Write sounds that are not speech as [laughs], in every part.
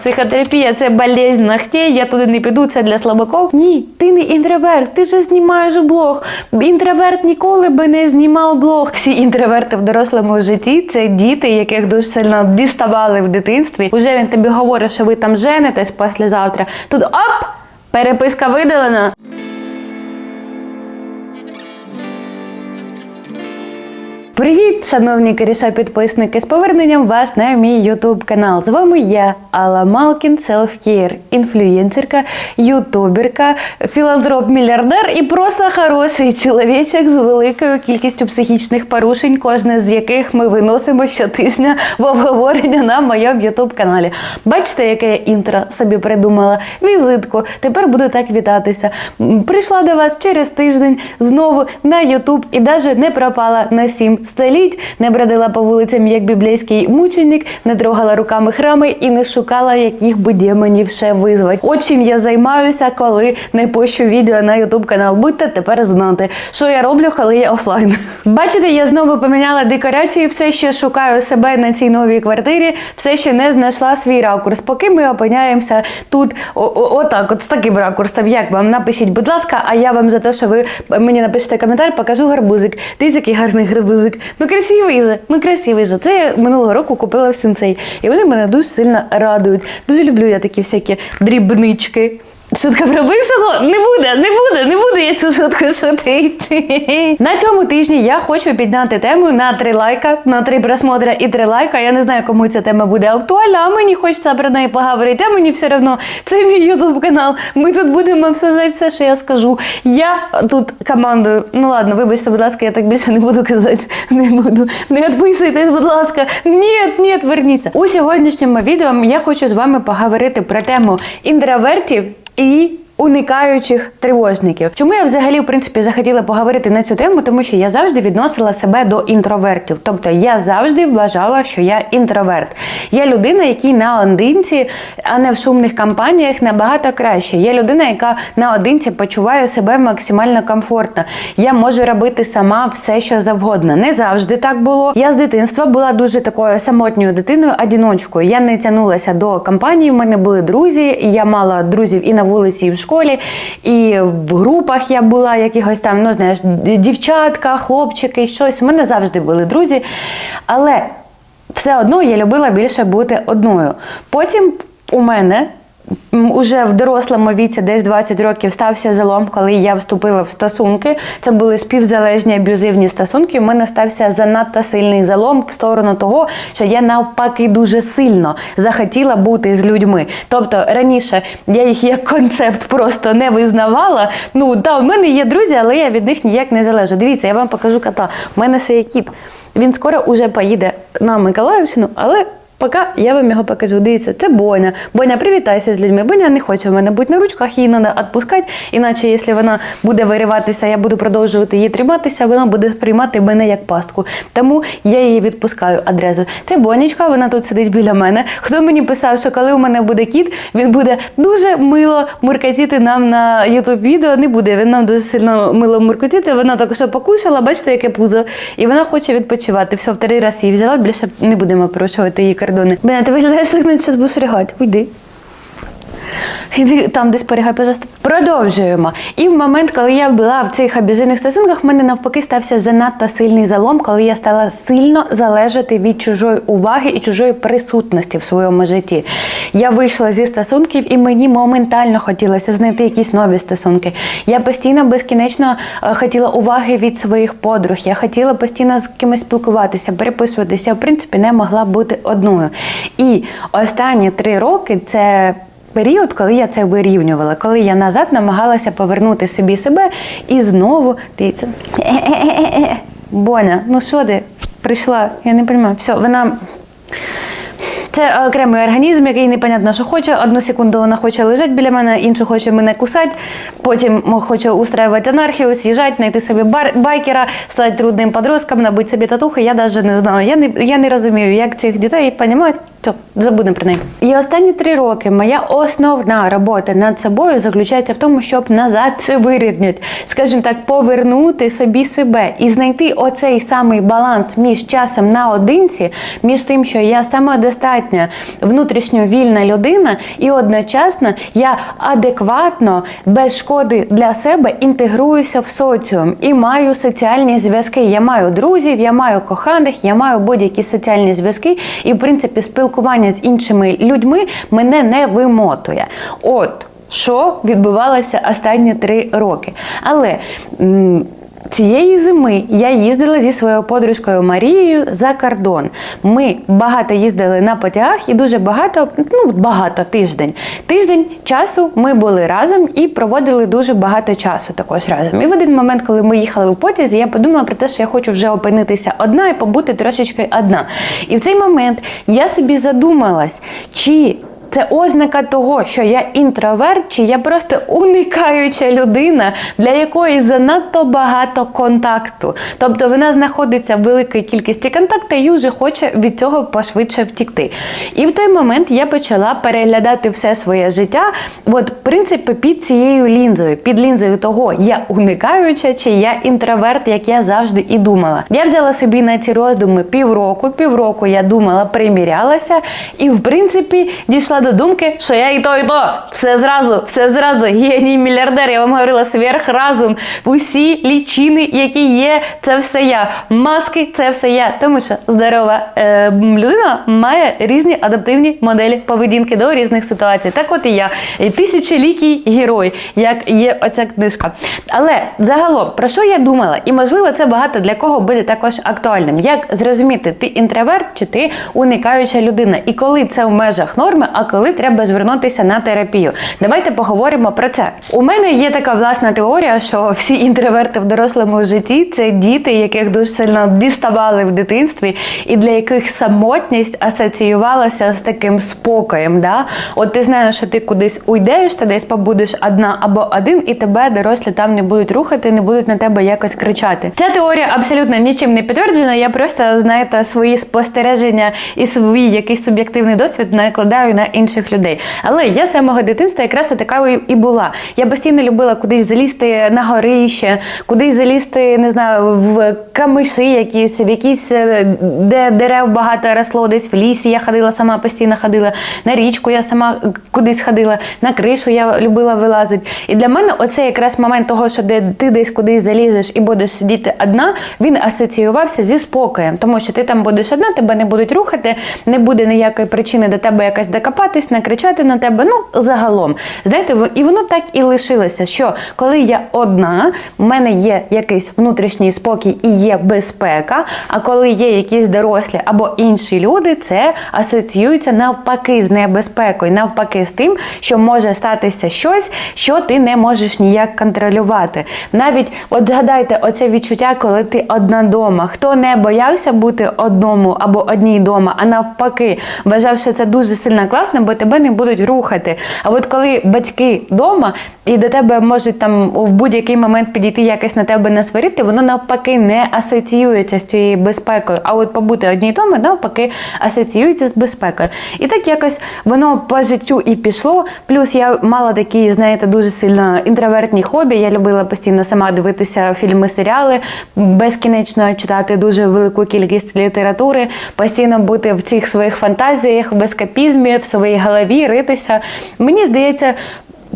психотерапія це болезнь ногтей, я туди не піду, це для слабаків. Ні, ти не інтроверт, ти же знімаєш блог. Інтроверт ніколи би не знімав блог. Всі інтроверти в дорослому житті це діти, яких дуже сильно діставали в дитинстві. Уже він тобі говорить, що ви там женитесь післязавтра. Тут оп! Переписка видалена. Привіт, шановні коріша підписники! З поверненням вас на мій ютуб канал. З вами я, Алла Малкін, селфкір, інфлюєнсерка, ютуберка, філантроп-мільярдер і просто хороший чоловічок з великою кількістю психічних порушень, кожне з яких ми виносимо щотижня в обговорення на моєму ютуб каналі. Бачите, яке я інтро собі придумала? Візитку. Тепер буду так вітатися. Прийшла до вас через тиждень знову на Ютуб і навіть не пропала на сім століть, не бродила по вулицям як біблійський мученик, не трогала руками храми і не шукала, яких би демонів ще визвати. От чим я займаюся, коли не пощу відео на Ютуб канал. Будьте тепер знати, що я роблю, коли я офлайн. Бачите, я знову поміняла декорації, все ще шукаю себе на цій новій квартирі, все ще не знайшла свій ракурс. Поки ми опиняємося тут, отак, от з таким ракурсом. Як вам? Напишіть, будь ласка, а я вам за те, що ви мені напишете коментар, покажу гарбузик. Дивіться, який гарний гарбузик. Ну красивий же, ну красивий же. Це я минулого року купила в сенсей. І вони мене дуже сильно радують. Дуже люблю я такі всякі дрібнички. Шутка про бившого не буде, не буде, не буде я цю шутку шутити. На цьому тижні я хочу підняти тему на три лайка, на три просмотри і три лайка. Я не знаю, кому ця тема буде актуальна, а мені хочеться про неї поговорити. А мені все одно це мій ютуб канал. Ми тут будемо обсуждати все, що я скажу. Я тут командую. Ну ладно, вибачте, будь ласка, я так більше не буду казати. [laughs] Не буду. Не відписуйтесь, будь ласка. Ні, ні, верніться. У сьогоднішньому відео я хочу з вами поговорити про тему інтровертів і уникаючих тривожників. Чому я взагалі в принципі захотіла поговорити на цю тему? Тому що я завжди відносила себе до інтровертів. Тобто я завжди вважала, що я інтроверт. Я людина, якій наодинці, а не в шумних компаніях набагато краще. Я людина, яка наодинці почуває себе максимально комфортно. Я можу робити сама все, що завгодно. Не завжди так було. Я з дитинства була дуже такою самотньою дитиною, одіночкою. Я не тягнулася до компанії. У мене були друзі, і я мала друзів і на вулиці, і в школі, і в групах я була якихось там, ну знаєш, дівчатка, хлопчики, щось. У мене завжди були друзі. Але все одно я любила більше бути одною. Потім у мене. Уже в дорослому віці, десь 20 років, стався залом, коли я вступила в стосунки. Це були співзалежні аб'юзивні стосунки. У мене стався занадто сильний залом в сторону того, що я навпаки дуже сильно захотіла бути з людьми. Тобто раніше я їх як концепт просто не визнавала. Ну та в мене є друзі, але я від них ніяк не залежу. Дивіться, я вам покажу кота. У мене ще є кіт. Він скоро уже поїде на Миколаївщину, але. Поки я вам його покажу. Дивіться, це Боня. Боня, привітайся з людьми. Боня не хоче в мене бути на ручках, її треба відпускати. Іначе, якщо вона буде вириватися, я буду продовжувати її триматися, вона буде сприймати мене як пастку. Тому я її відпускаю одразу. Це Бонечка, вона тут сидить біля мене. Хто мені писав, що коли у мене буде кіт, він буде дуже мило муркатіти нам на ютуб відео. Не буде він нам дуже сильно мило муркотіти. Вона так що покушала, бачите, яке пузо, і вона хоче відпочивати. Все, вторий раз її взяла, більше не будемо порушувати її кордони. Беня, ти виглядаєш так, наче будеш. Уйди. Іди там десь порігай, пожалуйста. Продовжуємо. І в момент, коли я була в цих аб'юзивних стосунках, в мене навпаки стався занадто сильний залом, коли я стала сильно залежати від чужої уваги і чужої присутності в своєму житті. Я вийшла зі стосунків, і мені моментально хотілося знайти якісь нові стосунки. Я постійно безкінечно е, хотіла уваги від своїх подруг. Я хотіла постійно з кимось спілкуватися, переписуватися. В принципі, не могла бути одною. І останні три роки це період, коли я це вирівнювала, коли я назад намагалася повернути собі себе і знову дивіться. Боня, ну що ти прийшла? Я не розумію. Все, вона. Це окремий організм, який непонятно, що хоче. Одну секунду вона хоче лежати біля мене, іншу хоче мене кусати, потім хоче устраювати анархію, з'їжджати, знайти собі байкера, стати трудним подростком, набити собі татухи. Я навіть не знаю. Я не, я не розумію, як цих дітей розуміти. Все, забудемо про неї. І останні три роки моя основна робота над собою заключається в тому, щоб назад це вирівняти, скажімо так, повернути собі себе і знайти оцей самий баланс між часом наодинці, між тим, що я самодостатня, внутрішньо вільна людина, і одночасно я адекватно, без шкоди для себе інтегруюся в соціум і маю соціальні зв'язки. Я маю друзів, я маю коханих, я маю будь-які соціальні зв'язки, і в принципі спілкування з іншими людьми мене не вимотує. От що відбувалося останні три роки. Але. Цієї зими я їздила зі своєю подружкою Марією за кордон. Ми багато їздили на потягах і дуже багато, ну багато тиждень. Тиждень часу ми були разом і проводили дуже багато часу також разом. І в один момент, коли ми їхали в потязі, я подумала про те, що я хочу вже опинитися одна і побути трошечки одна. І в цей момент я собі задумалась, чи це ознака того, що я інтроверт, чи я просто уникаюча людина, для якої занадто багато контакту. Тобто вона знаходиться в великій кількості контакту і вже хоче від цього пошвидше втікти. І в той момент я почала переглядати все своє життя, от, в принципі, під цією лінзою, під лінзою того, я уникаюча, чи я інтроверт, як я завжди і думала. Я взяла собі на ці роздуми півроку, півроку я думала, примірялася, і в принципі дійшла до думки, що я і то, і то. Все зразу, все зразу. Геній мільярдер. Я вам говорила сверхразум. Усі лічини, які є, це все я. Маски це все я. Тому що здорова е, людина має різні адаптивні моделі поведінки до різних ситуацій. Так от і я. І Тисячолікий герой, як є оця книжка. Але загалом, про що я думала? І можливо, це багато для кого буде також актуальним. Як зрозуміти, ти інтроверт чи ти уникаюча людина? І коли це в межах норми, а коли треба звернутися на терапію. Давайте поговоримо про це. У мене є така власна теорія, що всі інтроверти в дорослому житті це діти, яких дуже сильно діставали в дитинстві, і для яких самотність асоціювалася з таким спокоєм. Да? От ти знаєш, що ти кудись уйдеш, ти десь побудеш одна або один, і тебе дорослі там не будуть рухати, не будуть на тебе якось кричати. Ця теорія абсолютно нічим не підтверджена. Я просто знаєте свої спостереження і свій якийсь суб'єктивний досвід накладаю на інших людей. Але я з самого дитинства якраз такою і була. Я постійно любила кудись залізти на горище, кудись залізти, не знаю, в камиші якісь, в якісь, е, де дерев багато росло, десь в лісі я ходила, сама постійно ходила, на річку я сама кудись ходила, на кришу я любила вилазити. І для мене оцей якраз момент того, що де ти десь кудись залізеш і будеш сидіти одна, він асоціювався зі спокоєм, тому що ти там будеш одна, тебе не будуть рухати, не буде ніякої причини до тебе якось докопатись, накричати на тебе. Ну, загалом. Знаєте, і воно так і лишилося, що коли я одна, в мене є якийсь внутрішній спокій і є безпека. А коли є якісь дорослі або інші люди, це асоціюється навпаки з небезпекою, навпаки з тим, що може статися щось, що ти не можеш ніяк контролювати. Навіть от згадайте оце відчуття, коли ти одна дома. Хто не боявся бути одному або одній дома, а навпаки, вважав, що це дуже сильно класно, бо тебе не будуть рухати. А от коли батьки вдома і до тебе можуть там в будь-який момент підійти якось на тебе насварити, воно навпаки не асоціюється з цією безпекою. А от побути одній дома навпаки асоціюється з безпекою. І так якось воно по життю і пішло. Плюс я мала такі, знаєте, дуже сильно інтровертні хобі. Я любила постійно сама дивитися фільми, серіали, безкінечно читати дуже велику кількість літератури, постійно бути в цих своїх фантазіях, в ескапізмі, в своїй голові, ритися. Мені здається.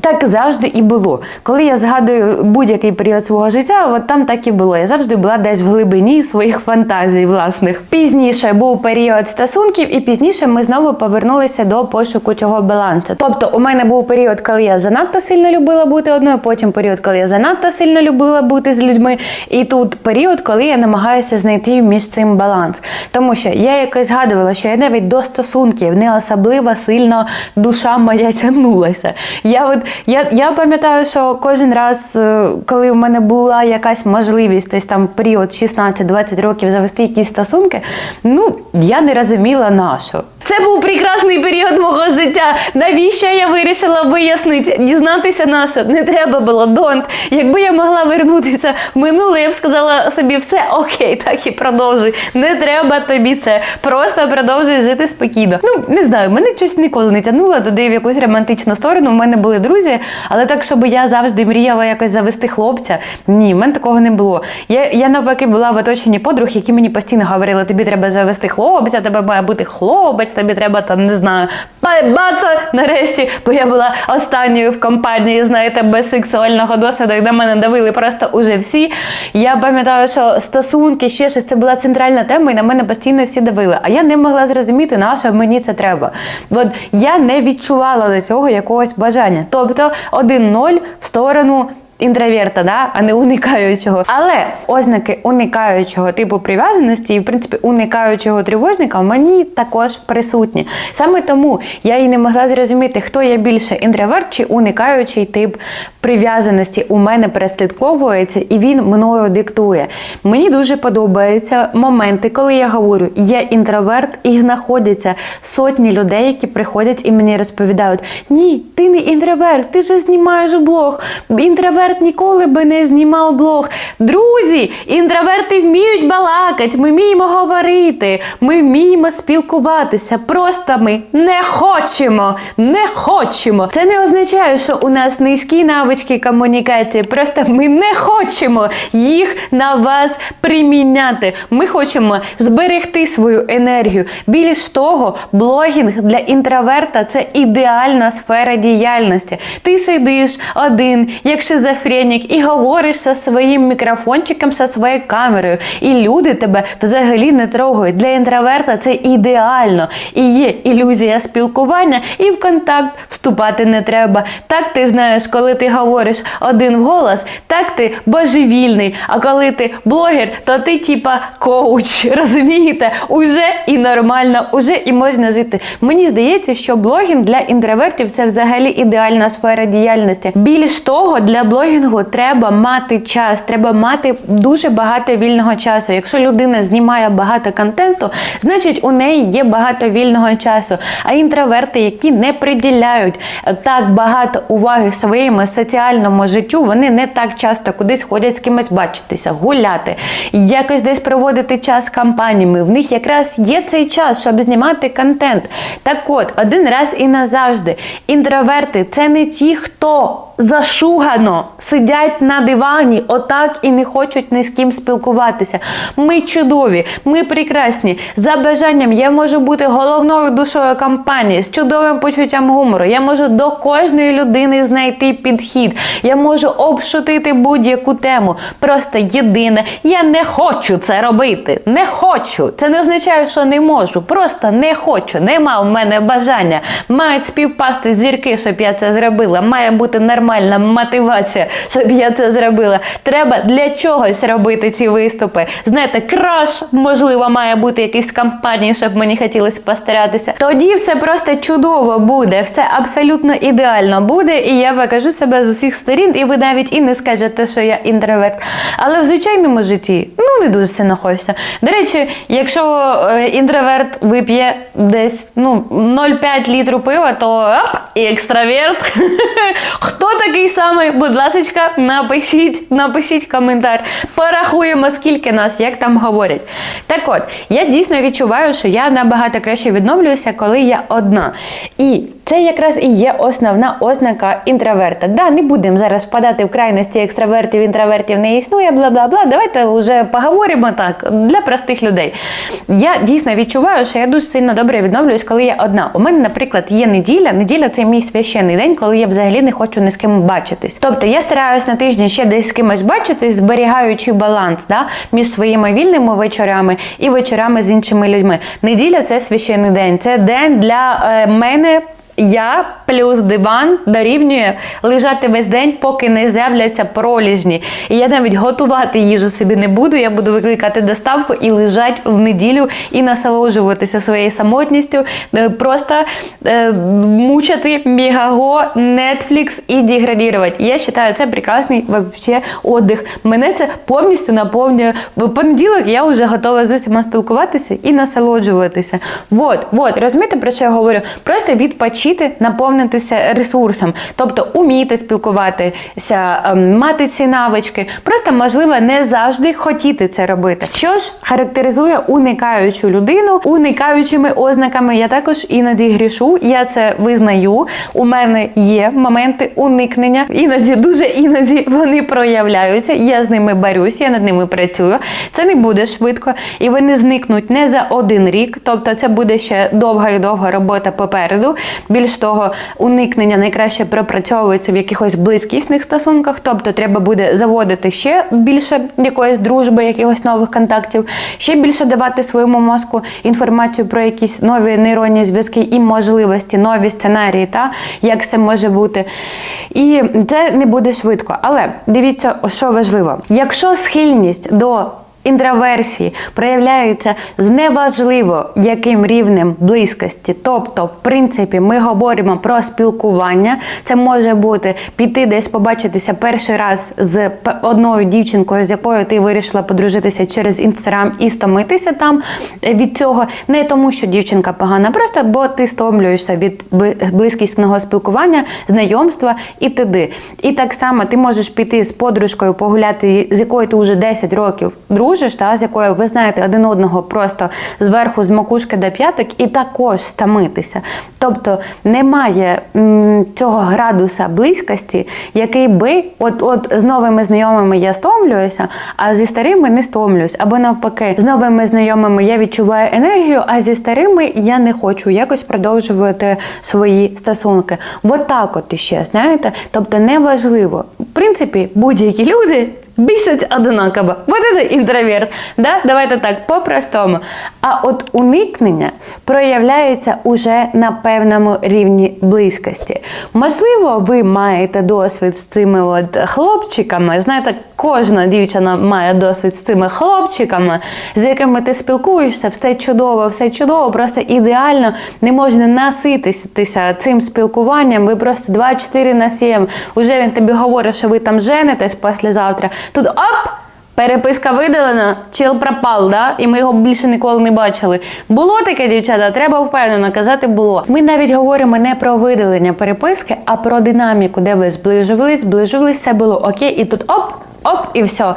Так завжди і було. Коли я згадую будь-який період свого життя, от там так і було. Я завжди була десь в глибині своїх фантазій власних. Пізніше був період стосунків, і пізніше ми знову повернулися до пошуку цього балансу. Тобто, у мене був період, коли я занадто сильно любила бути одною, потім період, коли я занадто сильно любила бути з людьми, і тут період, коли я намагаюся знайти між цим баланс. Тому що я якось згадувала, що я навіть до стосунків не особливо сильно душа моя тягнулася. Я от я, я пам'ятаю, що кожен раз, е, коли в мене була якась можливість, десь там період 16-20 років завести якісь стосунки, ну я не розуміла на що. Це був прекрасний період мого життя. Навіщо я вирішила вияснити, дізнатися на що? Не треба було донт. Якби я могла вернутися в минуле, я б сказала собі, все окей, так і продовжуй. Не треба тобі це. Просто продовжуй жити спокійно. Ну не знаю, мене щось ніколи не тягнуло туди в якусь романтичну сторону. У мене були друзі, але так, щоб я завжди мріяла якось завести хлопця. Ні, в мене такого не було. Я, я навпаки була в оточенні подруг, які мені постійно говорили: тобі треба завести хлопця, тебе має бути хлопець, тобі треба там не знаю, баца нарешті, бо я була останньою в компанії, знаєте, без сексуального досвіду, на мене давили просто уже всі. Я пам'ятаю, що стосунки, ще щось це була центральна тема, і на мене постійно всі давили. А я не могла зрозуміти, на що мені це треба. От я не відчувала до цього якогось бажання. Тобто 1-0 в сторону. Інтроверта, да, а не уникаючого. Але ознаки уникаючого типу прив'язаності і, в принципі, уникаючого тривожника мені також присутні. Саме тому я і не могла зрозуміти, хто є більше інтроверт чи уникаючий тип прив'язаності. У мене переслідковується і він мною диктує. Мені дуже подобаються моменти, коли я говорю, я інтроверт, і знаходяться сотні людей, які приходять і мені розповідають: Ні, ти не інтроверт, ти же знімаєш блог. Інтроверт ніколи би не знімав блог. Друзі, інтроверти вміють балакати, ми вміємо говорити, ми вміємо спілкуватися. Просто ми не хочемо, не хочемо. Це не означає, що у нас низькі навички комунікації. Просто ми не хочемо їх на вас приміняти. Ми хочемо зберегти свою енергію. Більш того, блогінг для інтроверта це ідеальна сфера діяльності. Ти сидиш один, як шизофренік, і говориш зі своїм мікрофончиком, зі своєю камерою. І люди тебе взагалі не трогають. Для інтроверта це ідеально. І є ілюзія спілкування, і в контакт вступати не треба. Так ти знаєш, коли ти говориш один голос, так ти божевільний. А коли ти блогер, то ти типа коуч. [laughs] Розумієте? Уже і нормально, уже і можна жити. Мені здається, що блогінг для інтровертів це взагалі ідеальна сфера діяльності. Більш того, для блогінгу треба мати час, треба мати дуже багато вільного часу. Якщо людина знімає багато контенту, значить у неї є багато вільного часу. А інтроверти, які не приділяють так багато уваги своєму соціальному життю, вони не так часто кудись ходять з кимось бачитися, гуляти, якось десь проводити час з компаніями. В них якраз є цей час, щоб знімати контент. Так от, один раз і назавжди, інтроверти це не ті, хто зашугано сидять на дивані, отак і не хочуть ні з ким спілкуватися. Ми чудові, ми прекрасні. За бажанням я можу бути головною душою компанії з чудовим почуттям гумору. Я можу до кожної людини знайти підхід. Я можу обшутити будь-яку тему. Просто єдине, я не хочу це робити. Не хочу. Це не означає, що не можу. Просто не хочу. Нема в мене бажання. Мають співпасти зірки, щоб я це зробила. Має бути нормальна мотивація, щоб я це зробила. Треба для чогось робити ці виступи. Знаєте, краш, можливо, має бути якийсь компанії, щоб мені хотілося постаратися. Тоді все просто чудово буде, все абсолютно ідеально буде, і я покажу себе з усіх сторін, і ви навіть і не скажете, що я інтроверт. Але в звичайному житті ну не дуже сильно хочеться. До речі, якщо е, інтроверт вип'є десь ну 0,5 літру пива, то оп, і екстраверт. [laughs] Хто такий самий? Будь ласка, напишіть, напишіть коментар. Порахуємо, скільки нас, як там говорять. Так от, я дійсно відчуваю, що я набагато краще відновлююся, коли я одна. І це якраз і є основна ознака інтроверта. Да, не будемо зараз впадати в крайності екстравертів, інтровертів не існує, бла бла бла. Давайте вже поговоримо так для простих людей. Я дійсно відчуваю, що я дуже сильно добре відновлююсь, коли я одна. У мене, наприклад, є неділя. Неділя це мій священний день, коли я взагалі не хочу ні з ким бачитись. Тобто я стараюсь на тижні ще десь з кимось бачитись, зберігаючи баланс да, між своїми вільними вечорами і вечорами з іншими людьми. Неділя це священний день. Це день для е, мене. Я плюс диван дорівнює лежати весь день, поки не з'являться проліжні. І я навіть готувати їжу собі не буду. Я буду викликати доставку і лежати в неділю і насолоджуватися своєю самотністю, е, просто е, мучити мегаго, Netflix і деградувати. Я вважаю, це прекрасний вообще отдих. Мене це повністю наповнює. В понеділок я вже готова з усіма спілкуватися і насолоджуватися. Вот, вот, розумієте, про що я говорю? Просто відпочити, наповнитися ресурсом, тобто уміти спілкуватися, ем, мати ці навички. Просто можливо не завжди хотіти це робити. Що ж характеризує уникаючу людину, уникаючими ознаками я також іноді грішу. Я це визнаю. У мене є моменти уникнення, іноді дуже іноді вони проявляються. Я з ними борюсь, я над ними працюю. Це не буде швидко, і вони зникнуть не за один рік. Тобто, це буде ще довга і довга робота попереду. Більш того, уникнення найкраще пропрацьовується в якихось близькісних стосунках. Тобто, треба буде заводити ще більше якоїсь дружби, якихось нових контактів, ще більше давати своєму мозку інформацію про якісь нові нейронні зв'язки і можливості, нові сценарії, та як це може бути. І це не буде швидко. Але дивіться, що важливо: якщо схильність до Інтроверсії проявляються з неважливо яким рівнем близькості. Тобто, в принципі, ми говоримо про спілкування. Це може бути піти десь побачитися перший раз з одною дівчинкою, з якою ти вирішила подружитися через інстаграм і стомитися там від цього. Не тому, що дівчинка погана, просто бо ти стомлюєшся від бли- близькісного спілкування, знайомства і т.д. І так само ти можеш піти з подружкою погуляти, з якою ти вже 10 років дружиш, та з якою ви знаєте один одного просто зверху з макушки до п'яток, і також стомитися. Тобто немає м, цього градуса близькості, який би от, от з новими знайомими я стомлююся, а зі старими не стомлююсь. Або навпаки, з новими знайомими я відчуваю енергію, а зі старими я не хочу якось продовжувати свої стосунки. От так от іще, знаєте? Тобто неважливо. В принципі, будь-які люди. Бісять одинаково. Вот это інтроверт. Да? Давайте так, по-простому. А от уникнення проявляється уже на певному рівні близькості. Можливо, ви маєте досвід з цими от хлопчиками. Знаєте, кожна дівчина має досвід з цими хлопчиками, з якими ти спілкуєшся, все чудово, все чудово, просто ідеально не можна насититися цим спілкуванням. Ви просто 24 на 7. Уже він тобі говорить, що ви там женитесь післязавтра. Тут оп! Переписка видалена, чел пропав, да? і ми його більше ніколи не бачили. Було таке, дівчата, треба впевнено казати було. Ми навіть говоримо не про видалення переписки, а про динаміку, де ви зближувались, все було окей, і тут оп, оп, і все.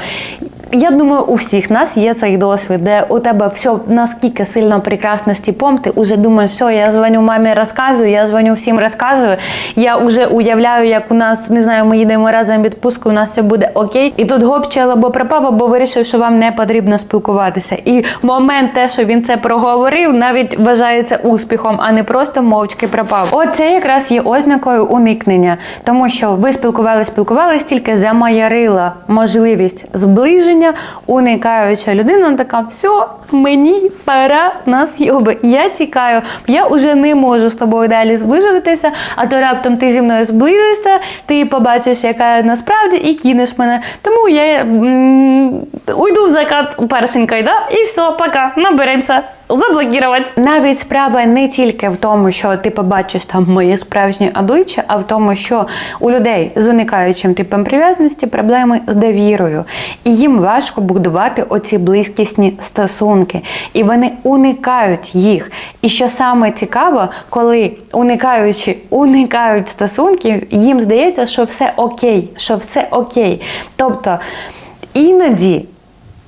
Я думаю, у всіх нас є цей досвід, де у тебе все наскільки сильно прекрасно з типом, ти вже думаєш, що я дзвоню мамі, розказую, я дзвоню всім, розказую. Я вже уявляю, як у нас не знаю, ми їдемо разом відпустку, у нас все буде окей. І тут гоп, або пропав, або вирішив, що вам не потрібно спілкуватися. І момент, те, що він це проговорив, навіть вважається успіхом, а не просто мовчки пропав. Оце якраз є ознакою уникнення, тому що ви спілкувалися, спілкувалися, тільки замаярила можливість зближення, уникаюча людина така, все, мені пора на сйоби. Я тікаю, я вже не можу з тобою далі зближуватися, а то раптом ти зі мною зближишся, ти побачиш, яка я насправді, і кинеш мене. Тому я уйду в закат першенькою, да? і все, пока, наберемося. Заблокувати. Навіть справа не тільки в тому, що ти побачиш там моє справжнє обличчя, а в тому, що у людей з уникаючим типом прив'язаності проблеми з довірою. І їм важко будувати оці близькісні стосунки. І вони уникають їх. І що саме цікаво, коли уникаючи, уникають стосунків, їм здається, що все окей, що все окей. Тобто іноді.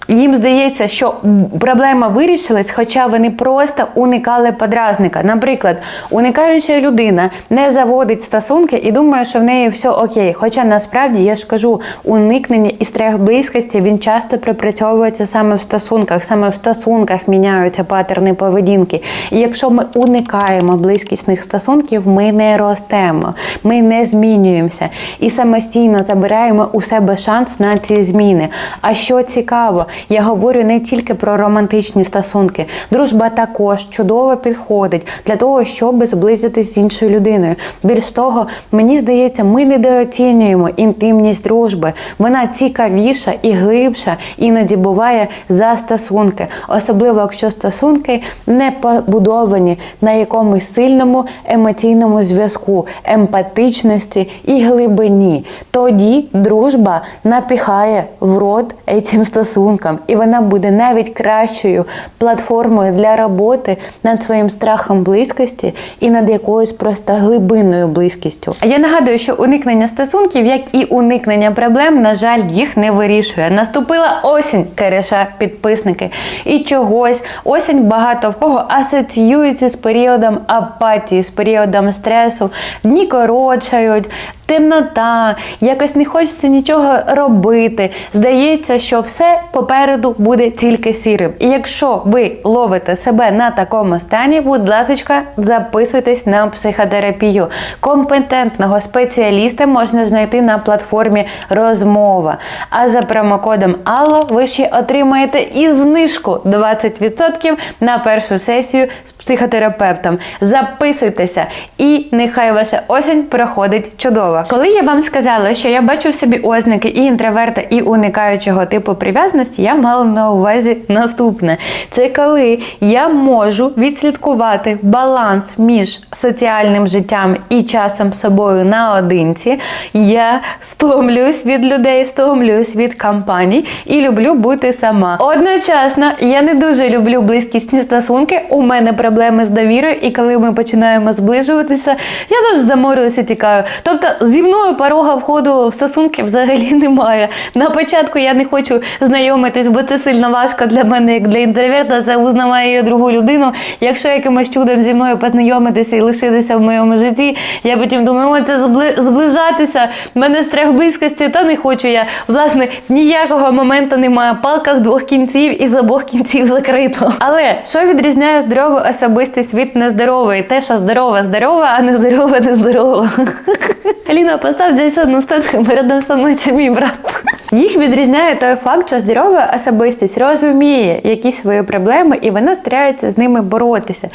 Їм здається, що проблема вирішилась, хоча вони просто уникали подразника. Наприклад, уникаюча людина не заводить стосунки і думає, що в неї все окей. Хоча насправді я ж кажу, уникнення і страх близькості він часто пропрацьовується саме в стосунках, саме в стосунках міняються патерни поведінки. І якщо ми уникаємо близькісних стосунків, ми не ростемо, ми не змінюємося і самостійно забираємо у себе шанс на ці зміни. А що цікаво, я говорю не тільки про романтичні стосунки. Дружба також чудово підходить для того, щоб зблизитись з іншою людиною. Більш того, мені здається, ми недооцінюємо інтимність дружби. Вона цікавіша і глибша, іноді буває за стосунки, особливо якщо стосунки не побудовані на якомусь сильному емоційному зв'язку, емпатичності і глибині. Тоді дружба напіхає в рот цим стосункам, і вона буде навіть кращою платформою для роботи над своїм страхом близькості і над якоюсь просто глибинною близькістю. Я нагадую, що уникнення стосунків, як і уникнення проблем, на жаль, їх не вирішує. Наступила осінь, кереша підписники, і чогось осінь багато в кого асоціюється з періодом апатії, з періодом стресу. Дні коротшають, темнота, якось не хочеться нічого робити. Здається, що все попереду буде тільки сірим. І якщо ви ловите себе на такому стані, будь ласка, записуйтесь на психотерапію. Компетентного спеціаліста можна знайти на платформі Розмова. А за промокодом Алло ви ще отримаєте і знижку 20% на першу сесію з психотерапевтом. Записуйтеся, і нехай ваша осінь проходить чудово. Коли я вам сказала, що я бачу в собі ознаки і інтроверта, і уникаючого типу прив'язаності, я мала на увазі наступне: це коли я можу відслідкувати баланс між соціальним життям і часом собою наодинці. Я стомлююсь від людей, стомлююсь від компаній і люблю бути сама. Одночасно, я не дуже люблю близькісні стосунки. У мене проблеми з довірою, і коли ми починаємо зближуватися, я теж заморююся, тікаю. Тобто зі мною порога входу в стосунки взагалі [laughs] немає. На початку я не хочу знайомитись, бо це сильно важко для мене, як для інтроверта. Це узнаває другу людину. Якщо якимось чудом зі мною познайомитися і лишитися в моєму житті, я потім думаю, о, це зближатися. Мене страх близькості, та не хочу я. Власне, ніякого моменту немає. Палка з двох кінців і з обох кінців закрито. Але що відрізняє здорову особистість від нездорової? Те, що здорова, здорова, а нездорова, нездорова. [laughs] Аліна, постав Джейсона Стетхем рядом со мною це мій брат. Їх відрізняє той факт, що здорова особистість розуміє якісь свої проблеми, і вона старається з ними боротися.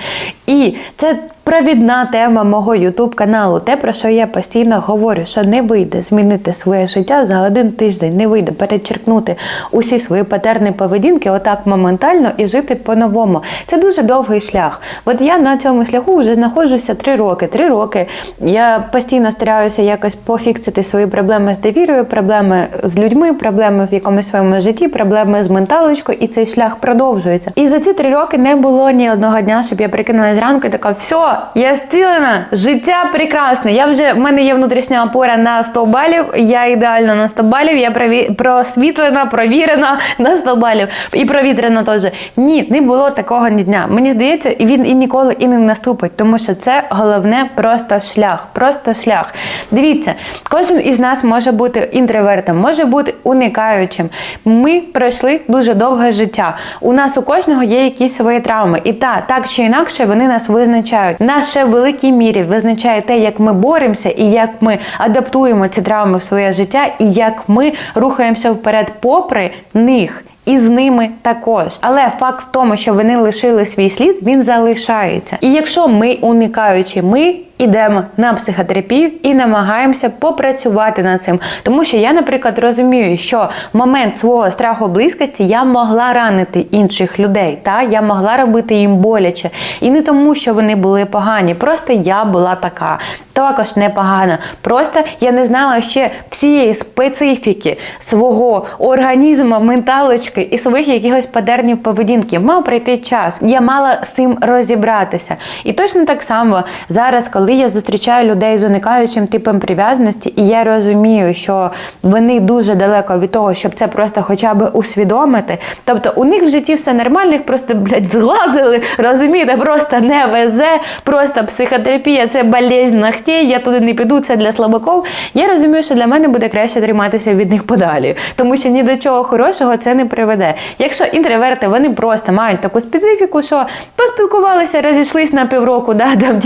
І це провідна тема мого ютуб каналу. Те, про що я постійно говорю, що не вийде змінити своє життя за один тиждень, не вийде перечеркнути усі свої патерни поведінки отак моментально і жити по-новому. Це дуже довгий шлях. От я на цьому шляху вже знаходжуся три роки. Три роки я постійно стараюся якось пофіксити свої проблеми з довірою, проблеми з людьми, проблеми в якомусь своєму житті, проблеми з менталочкою, і цей шлях продовжується. І за ці три роки не було ні одного дня, щоб я прикинула зранку і така, все, я зцілена, життя прекрасне. Я вже в мене є внутрішня опора на 100 балів. Я ідеально на 100 балів. Я прові... просвітлена, провірена [laughs] на 100 балів і провітрена теж. Ні, не було такого ні дня. Мені здається, і він і ніколи і не наступить, тому що це головне просто шлях. Просто шлях. Дивіться, кожен із нас може бути інтровертом, може бути уникаючим. Ми пройшли дуже довге життя. У нас у кожного є якісь свої травми. І та, так чи інакше вони нас визначають. Нас ще в великій мірі визначає те, як ми боремося і як ми адаптуємо ці травми в своє життя, і як ми рухаємося вперед попри них. І з ними також. Але факт в тому, що вони лишили свій слід, він залишається. І якщо ми уникаючи, ми ідемо на психотерапію і намагаємося попрацювати над цим. Тому що я, наприклад, розумію, що в момент свого страху близькості я могла ранити інших людей, та я могла робити їм боляче. І не тому, що вони були погані, просто я була така. Також непогана. Просто я не знала ще всієї специфіки свого організму, менталочки і своїх якихось патернів поведінки. Мав прийти час. Я мала з цим розібратися. І точно так само зараз, коли я зустрічаю людей з уникаючим типом прив'язаності, і я розумію, що вони дуже далеко від того, щоб це просто хоча б усвідомити. Тобто у них в житті все нормально, їх просто блядь, зглазили, розумієте, просто не везе, просто психотерапія це болезнь ногтей, я туди не піду, це для слабаков. Я розумію, що для мене буде краще триматися від них подалі, тому що ні до чого хорошого це не приведе. Якщо інтроверти вони просто мають таку специфіку, що поспілкувалися, розійшлись на півроку, да, там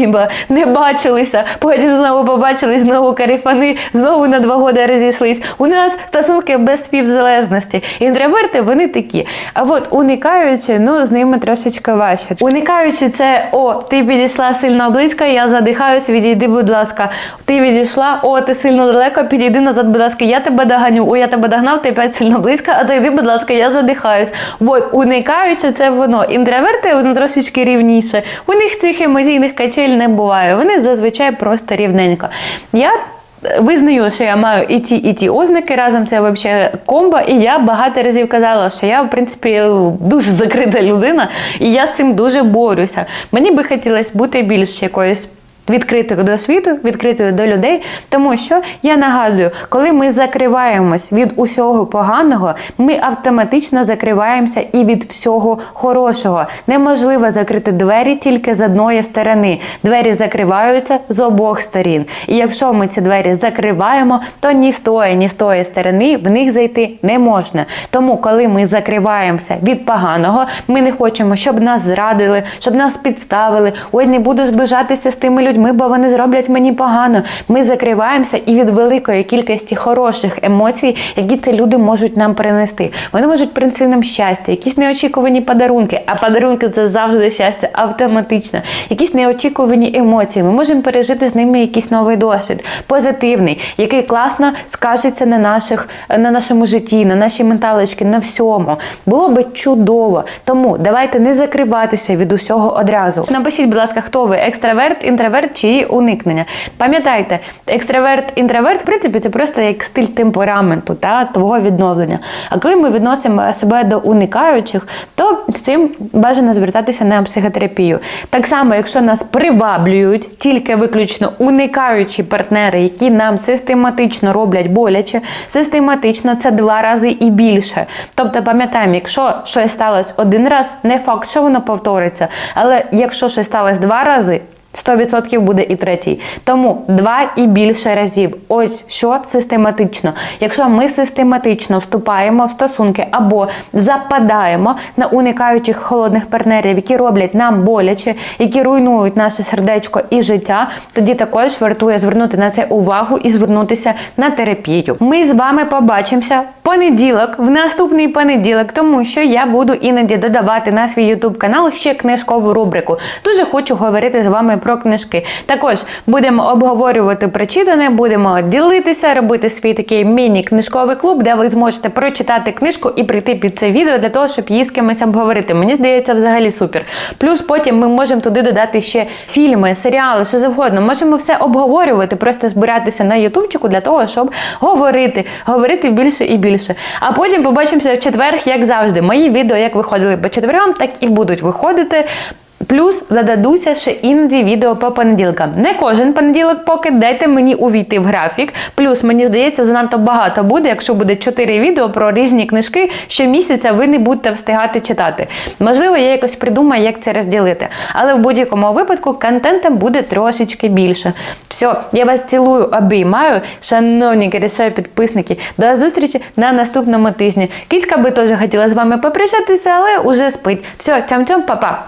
не побачилися, потім знову побачились, знову каріфани, знову на два годи розійшлись. У нас стосунки без співзалежності. Інтроверти вони такі. А от уникаючи, ну з ними трошечки важче. Уникаючи це, о, ти підійшла сильно близько, я задихаюсь, відійди, будь ласка. Ти відійшла, о, ти сильно далеко, підійди назад, будь ласка, я тебе доганю. О, я тебе догнав, ти опять сильно близько, а ти йди, будь ласка, я задихаюсь. От, уникаючи це воно. Інтроверти вони трошечки рівніше. У них цих емоційних качель не буває. Вони зазвичай просто рівненько. Я Визнаю, що я маю і ті, і ті ознаки разом. Це взагалі комбо. І я багато разів казала, що я, в принципі, дуже закрита людина, і я з цим дуже борюся. Мені би хотілося бути більш якоюсь. Відкритою до світу, відкритою до людей, тому що я нагадую, коли ми закриваємось від усього поганого, ми автоматично закриваємося і від всього хорошого. Неможливо закрити двері тільки з одної сторони. Двері закриваються з обох сторін. І якщо ми ці двері закриваємо, то ні з тої, ні з тої сторони в них зайти не можна. Тому, коли ми закриваємося від поганого, ми не хочемо, щоб нас зрадили, щоб нас підставили. Ой, не буду зближатися з тими людьми людьми, бо вони зроблять мені погано. Ми закриваємося і від великої кількості хороших емоцій, які ці люди можуть нам принести. Вони можуть принести нам щастя, якісь неочікувані подарунки. А подарунки це завжди щастя, автоматично. Якісь неочікувані емоції. Ми можемо пережити з ними якийсь новий досвід, позитивний, який класно скажеться на наших, на нашому житті, на нашій менталочці, на всьому. Було би чудово. Тому давайте не закриватися від усього одразу. Напишіть, будь ласка, хто ви екстраверт, інтроверт чи уникнення. Пам'ятайте, екстраверт, інтроверт, в принципі, це просто як стиль темпераменту та твого відновлення. А коли ми відносимо себе до уникаючих, то цим бажано звертатися на психотерапію. Так само, якщо нас приваблюють тільки виключно уникаючі партнери, які нам систематично роблять боляче, систематично це два рази і більше. Тобто, пам'ятаємо, якщо щось сталося один раз, не факт, що воно повториться. Але якщо щось сталося два рази, 100% буде і третій. Тому два і більше разів. Ось що систематично. Якщо ми систематично вступаємо в стосунки або западаємо на уникаючих холодних партнерів, які роблять нам боляче, які руйнують наше сердечко і життя, тоді також вартує звернути на це увагу і звернутися на терапію. Ми з вами побачимося в понеділок, в наступний понеділок, тому що я буду іноді додавати на свій YouTube канал ще книжкову рубрику. Дуже хочу говорити з вами про книжки. Також будемо обговорювати прочитане, будемо ділитися, робити свій такий міні-книжковий клуб, де ви зможете прочитати книжку і прийти під це відео для того, щоб її з кимось обговорити. Мені здається, взагалі супер. Плюс потім ми можемо туди додати ще фільми, серіали, що завгодно. Можемо все обговорювати, просто збиратися на ютубчику для того, щоб говорити, говорити більше і більше. А потім побачимося в четвер, як завжди. Мої відео, як виходили по четвергам, так і будуть виходити. Плюс додадуся ще іноді відео по понеділкам. Не кожен понеділок, поки дайте мені увійти в графік. Плюс мені здається, занадто багато буде, якщо буде 4 відео про різні книжки. Щомісяця ви не будете встигати читати. Можливо, я якось придумаю, як це розділити. Але в будь-якому випадку контенту буде трошечки більше. Все, я вас цілую, обіймаю, шановні корішові підписники. До зустрічі на наступному тижні. Кицька би теж хотіла з вами попрощатися, але уже спить. Все, цям-цям, па-па.